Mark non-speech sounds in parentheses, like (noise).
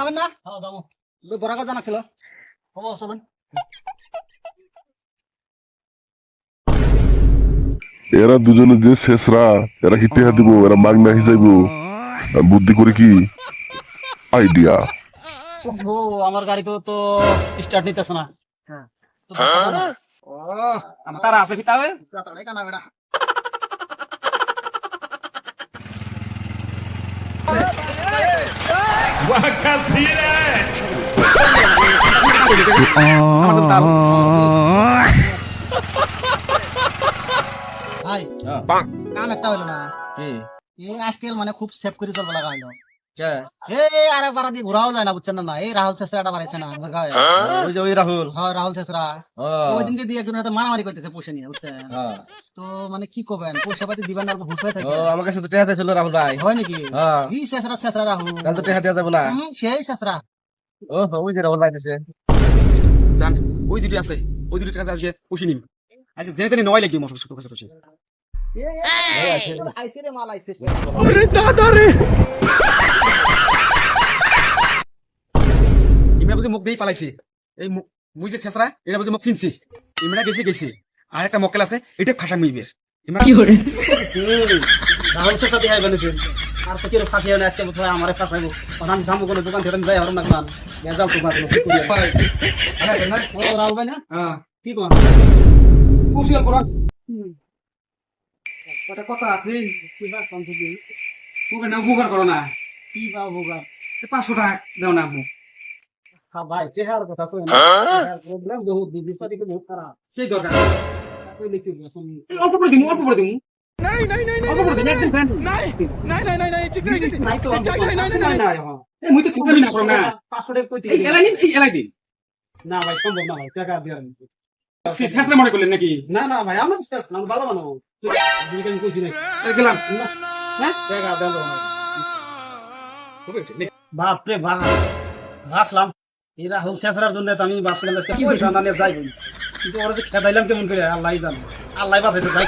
যাবেন না? হ্যাঁ যাব। বরাকর জানাচ্ছিল। হব চলেন এরা দুজনে যে শেষরা এরা কি টেহা দিব এরা মাগনা হিসাইব। বুদ্ধি করে কি? আইডিয়া। ও আমার গাড়ি তো তো স্টার্ট নিতেছে না। তো ও আমার তারা আছে ভিতরে কানা বেড়া (laughs) (laughs) ভাই কাম একটা হইল না। কি? এই আজকাল মানে খুব সেভ করে চলবে লাগা হইল। আরে বারা দিয়ে ঘোরাও যায় না বুঝছেন না এই রাহুল শেষরাটা বাড়াইছে না আমার গায়ে। ওই যে ওই রাহুল। হয় রাহুল শেষরা। ও। ওই দিনকে দিয়ে একজন হাতে মারামারি করতেছে পয়সা নিয়ে বুঝছেন? হ্যাঁ। তো মানে কি করবেন পয়সা পাতি দিবেন না হুশ হয়ে থাকে আমার কাছে তো টেহা চাইছিল রাহুল ভাই। হয় নাকি? হ্যাঁ। জি শেষরা শেষরা রাহুল। তাহলে তো টেহা দেওয়া যাবে না। সেই শেষরা। ও ওই যে রাহুল যাইতেছে। জান ওই দুটি আছে ওই দুটি টাকা দিয়ে পুষি নিন। আচ্ছা জেনে তেনে নয় লাগি মোটর সুতো কাছে পুষি। আইসে রে মাল আইসে। ইমরা বুঝে মুখ দিয়ে পালাইছে। এই মুখ মুই যে শেষরা এটা বুঝে মুখ চিনছি। ইমরা গেছে গেছে। আর একটা মক্কেল আছে এটা ফাঁসা মুইবের ইমরা রাহুল শেষা দিয়ে বেলেছে আর তো কিরো ফাঁসিয়ে না আজকে বোধহয় আমারে ফাঁসাইবো। আমি যাব কোনো দোকান থেকে যাই হরম না কান যাও তোমার কি করি রাহুল ভাই না হ্যাঁ। কি কর? আর কোরআন। কথা আছে কি বা কম থেকে? মুখে না উপকার করো না। কি বা বোগা পাঁচশো টাকা দাও না মুখ হ্যাঁ ভাই চেহার কথা কই না। প্রবলেম বহুত দিদি পাতি কে বহুত খারাপ সেই দরকার কই লিখি বসুন এই অল্প করে দিমু অল্প করে দিমু। অল্প করে দিমু একদম ফ্রেন্ড নাই তো নাই নাই এই মুই তো চিন্তা না করো না। 500 টাকা কইতে এই এলাই এই এলাই দিন না ভাই সম্ভব না ভাই টাকা দিয়ে ফেসলে মনে করলেন নাকি? না না ভাই আমার স্টাফ না ভালো বানাবো তুমি কেন কইছি না গেলাম। হ্যাঁ? টাকা দেন হবে, বাপ রে বাপ হল শেষরার জন্য তো আমি বাপ রে কি পয়সা না নিয়ে যাই কিন্তু ওরা যে খেদাইলাম কেমন করে? আল্লাহ জানে। আল্লাহ বাসাইতে যাই